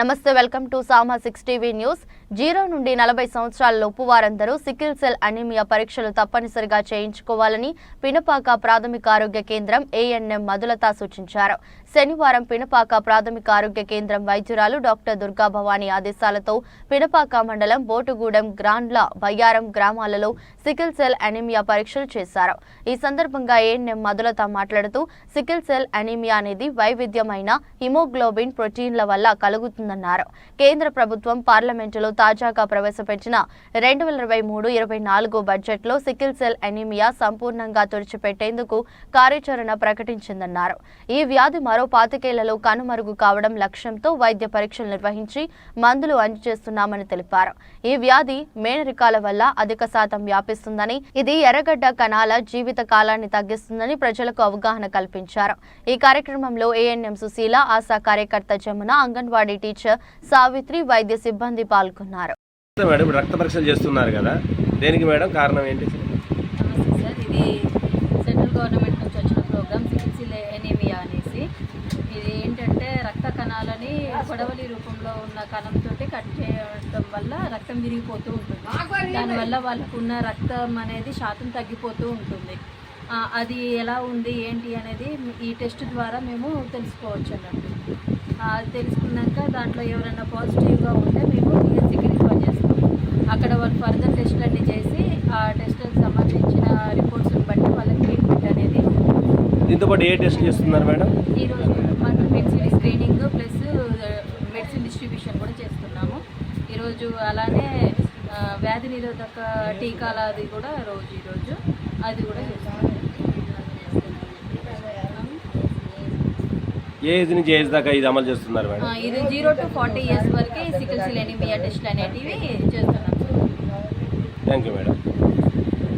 నమస్తే welcome to Sama six TV news. Zero నుండి నలభై సంవత్సరాల లోపు వారందరూ సికిల్ సెల్ అనీమియా పరీక్షలు తప్పనిసరిగా చేయించుకోవాలని పినపాక ప్రాథమిక ఆరోగ్య కేంద్రం ఏఎన్ఎం మధులత సూచించారు. శనివారం పినపాక ప్రాథమిక ఆరోగ్య కేంద్రం వైద్యురాలు డాక్టర్ దుర్గా భవానీ ఆదేశాలతో పినపాక మండలం బోటుగూడెం గ్రాండ్ల బయ్యారం గ్రామాలలో సికిల్ సెల్ అనీమియా పరీక్షలు చేశారు. ఈ సందర్భంగా ఏఎన్ఎం మధులత మాట్లాడుతూ సికిల్ సెల్ అనీమియా అనేది వైవిధ్యమైన హిమోగ్లోబిన్ ప్రోటీన్ల వల్ల కలుగుతుంది చేస్తుందన్నారు. కేంద్ర ప్రభుత్వం పార్లమెంటులో తాజాగా ప్రవేశపెట్టిన రెండు వేల ఇరవై మూడు ఇరవై నాలుగు బడ్జెట్లో సికిల్ సెల్ ఎనీమియా సంపూర్ణంగా తుడిచిపెట్టేందుకు కార్యాచరణ ప్రకటించిందన్నారు. ఈ వ్యాధి మరో పాతికేళ్ళలో కనుమరుగు కావడం లక్ష్యంతో వైద్య పరీక్షలు నిర్వహించి మందులు అందజేస్తున్నామని తెలిపారు. ఈ వ్యాధి మేనరికాల వల్ల అధిక శాతం వ్యాపిస్తుందని ఇది ఎర్రగడ్డ కణాల జీవిత కాలాన్ని తగ్గిస్తుందని ప్రజలకు అవగాహన కల్పించారు. ఈ కార్యక్రమంలో ఏఎన్ఎం సుశీల ఆశా కార్యకర్త జమున అంగన్వాడీ టీచర్ సావిత్రి వైద్య సిబ్బంది పాల్గొన్నారు. మేడం రక్త పరీక్షలు చేస్తున్నారు కదా. దేనికి మేడం కారణం ఏంటి? నమస్తే సార్ ఇది సెంట్రల్ గవర్నమెంట్ నుంచి వచ్చిన ప్రోగ్రామ్ సికిల్సిల్ ఎనీమియా అనేసి. ఇది ఏంటంటే రక్త కణాలని గొడవలి రూపంలో ఉన్న కణంతో కట్ చేయడం వల్ల రక్తం విరిగిపోతూ ఉంటుంది. దానివల్ల వాళ్ళకు ఉన్న రక్తం అనేది శాతం తగ్గిపోతూ ఉంటుంది. అది ఎలా ఉంది ఏంటి అనేది ఈ టెస్ట్ ద్వారా మేము తెలుసుకోవచ్చు అన్నట్టు తెలుసుకున్నాక దాంట్లో ఎవరైనా పాజిటివ్గా ఉంటే మేము పిహెచ్సికి రిఫర్ చేస్తాం. అక్కడ వాళ్ళు ఫర్దర్ టెస్ట్లు అన్ని చేసి ఆ టెస్ట్లకు సంబంధించిన రిపోర్ట్స్ని బట్టి వాళ్ళకి ట్రీట్మెంట్ అనేది దీంతో పాటు ఏ టెస్ట్ చేస్తున్నారు మేడం? ఈరోజు మన medicine screening plus medicine distribution కూడా చేస్తున్నాము. ఈరోజు అలానే వ్యాధి నిరోధక టీకాల అది కూడా రోజు ఈరోజు అది కూడా ఏ ఏజ్ నుంచి ఏజ్ దాకా ఇది అమలు చేస్తున్నారు మేడం? ఇది జీరో టు ఫార్టీ ఇయర్స్ వరకు సికిల్ సెల్ ఎనీమియా టెస్ట్లు అనేటివి చేస్తున్నాం. Thank you madam